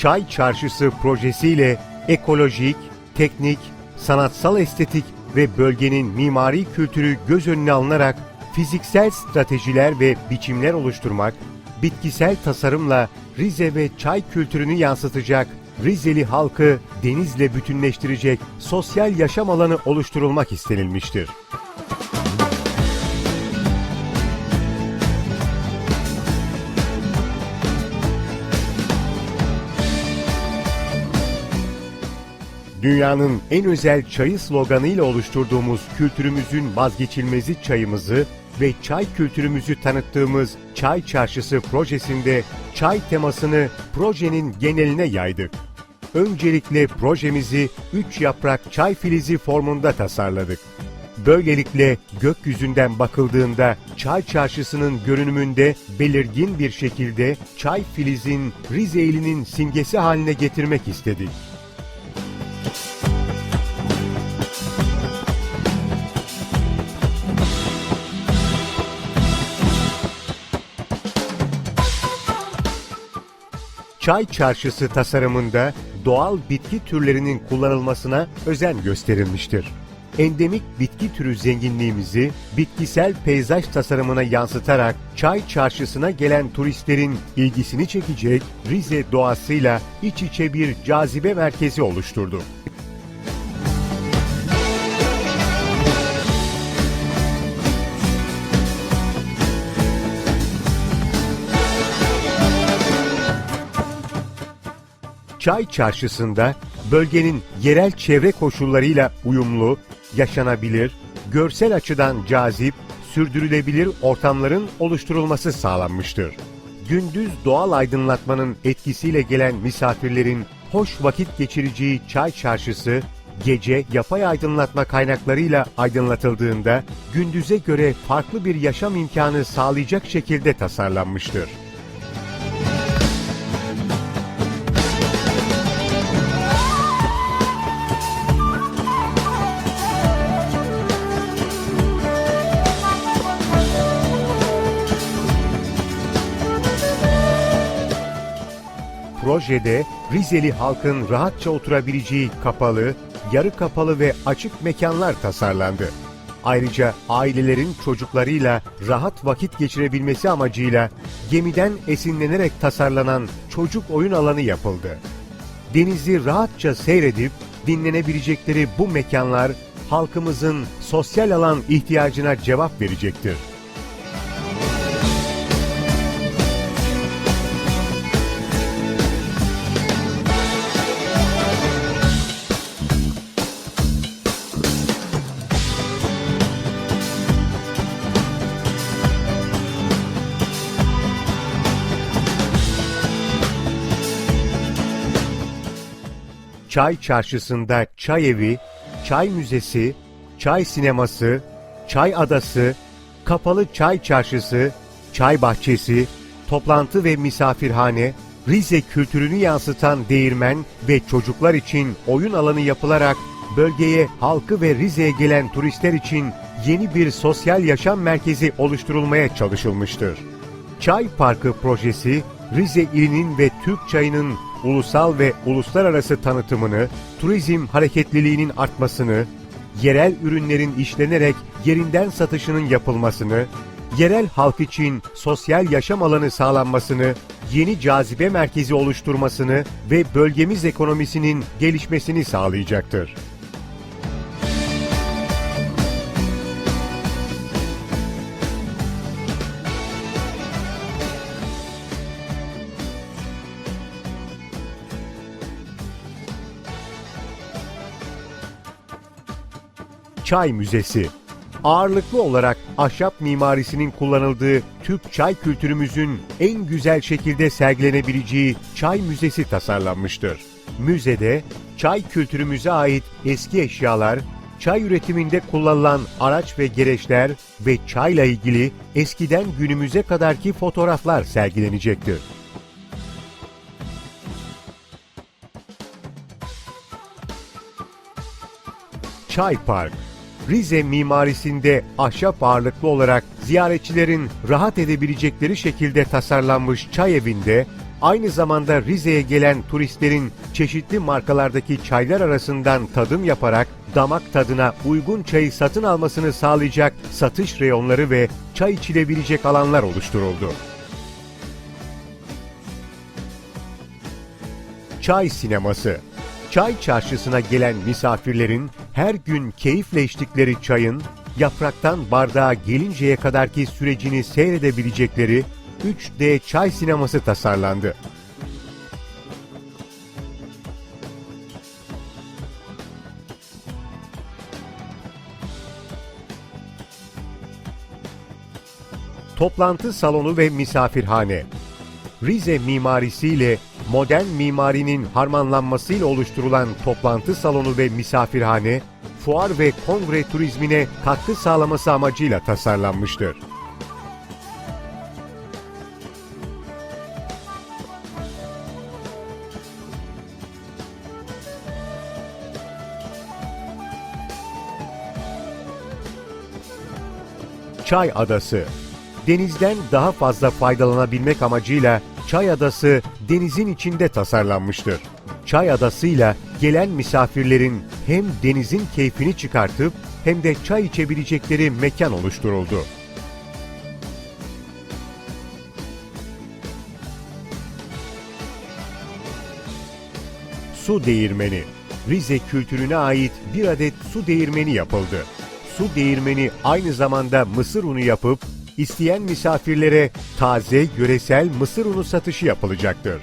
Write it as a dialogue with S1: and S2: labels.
S1: Çay Çarşısı projesiyle ekolojik, teknik, sanatsal estetik ve bölgenin mimari kültürü göz önüne alınarak fiziksel stratejiler ve biçimler oluşturmak, bitkisel tasarımla Rize ve çay kültürünü yansıtacak, Rizeli halkı denizle bütünleştirecek sosyal yaşam alanı oluşturulmak istenilmiştir. Dünyanın en özel çayı sloganıyla oluşturduğumuz kültürümüzün vazgeçilmezi çayımızı ve çay kültürümüzü tanıttığımız Çay Çarşısı projesinde çay temasını projenin geneline yaydık. Öncelikle projemizi 3 yaprak çay filizi formunda tasarladık. Böylelikle gökyüzünden bakıldığında çay çarşısının görünümünde belirgin bir şekilde çay filizin Rize'linin simgesi haline getirmek istedik. Çay çarşısı tasarımında doğal bitki türlerinin kullanılmasına özen gösterilmiştir. Endemik bitki türü zenginliğimizi bitkisel peyzaj tasarımına yansıtarak çay çarşısına gelen turistlerin ilgisini çekecek Rize doğasıyla iç içe bir cazibe merkezi oluşturduk. Çay Çarşısı'nda bölgenin yerel çevre koşullarıyla uyumlu, yaşanabilir, görsel açıdan cazip, sürdürülebilir ortamların oluşturulması sağlanmıştır. Gündüz doğal aydınlatmanın etkisiyle gelen misafirlerin hoş vakit geçireceği Çay Çarşısı, gece yapay aydınlatma kaynaklarıyla aydınlatıldığında gündüze göre farklı bir yaşam imkanı sağlayacak şekilde tasarlanmıştır. Projede Rizeli halkın rahatça oturabileceği kapalı, yarı kapalı ve açık mekanlar tasarlandı. Ayrıca ailelerin çocuklarıyla rahat vakit geçirebilmesi amacıyla gemiden esinlenerek tasarlanan çocuk oyun alanı yapıldı. Denizi rahatça seyredip dinlenebilecekleri bu mekanlar halkımızın sosyal alan ihtiyacına cevap verecektir. Çay Çarşısı'nda çay evi, çay müzesi, çay sineması, çay adası, kapalı çay çarşısı, çay bahçesi, toplantı ve misafirhane, Rize kültürünü yansıtan değirmen ve çocuklar için oyun alanı yapılarak bölgeye halkı ve Rize'ye gelen turistler için yeni bir sosyal yaşam merkezi oluşturulmaya çalışılmıştır. Çay Parkı projesi, Rize ilinin ve Türk çayının ulusal ve uluslararası tanıtımını, turizm hareketliliğinin artmasını, yerel ürünlerin işlenerek yerinden satışının yapılmasını, yerel halk için sosyal yaşam alanı sağlanmasını, yeni cazibe merkezi oluşturmasını ve bölgemiz ekonomisinin gelişmesini sağlayacaktır. Çay Müzesi Ağırlıklı olarak ahşap mimarisinin kullanıldığı Türk çay kültürümüzün en güzel şekilde sergilenebileceği çay müzesi tasarlanmıştır. Müzede çay kültürümüze ait eski eşyalar, çay üretiminde kullanılan araç ve gereçler ve çayla ilgili eskiden günümüze kadarki fotoğraflar sergilenecektir. Çay Park Rize mimarisinde ahşap ağırlıklı olarak ziyaretçilerin rahat edebilecekleri şekilde tasarlanmış çay evinde aynı zamanda Rize'ye gelen turistlerin çeşitli markalardaki çaylar arasından tadım yaparak damak tadına uygun çayı satın almasını sağlayacak satış reyonları ve çay içilebilecek alanlar oluşturuldu. Çay sineması Çay çarşısına gelen misafirlerin her gün keyifle içtikleri çayın yapraktan bardağa gelinceye kadarki sürecini seyredebilecekleri 3D çay sineması tasarlandı. Toplantı salonu ve misafirhane Rize mimarisiyle modern mimarinin harmanlanmasıyla oluşturulan toplantı salonu ve misafirhane, fuar ve kongre turizmine katkı sağlaması amacıyla tasarlanmıştır. Çay Adası Denizden daha fazla faydalanabilmek amacıyla Çay Adası denizin içinde tasarlanmıştır. Çay Adası'yla gelen misafirlerin hem denizin keyfini çıkartıp hem de çay içebilecekleri mekan oluşturuldu. Su değirmeni Rize kültürüne ait bir adet su değirmeni yapıldı. Su değirmeni aynı zamanda mısır unu yapıp isteyen misafirlere taze yöresel mısır unu satışı yapılacaktır.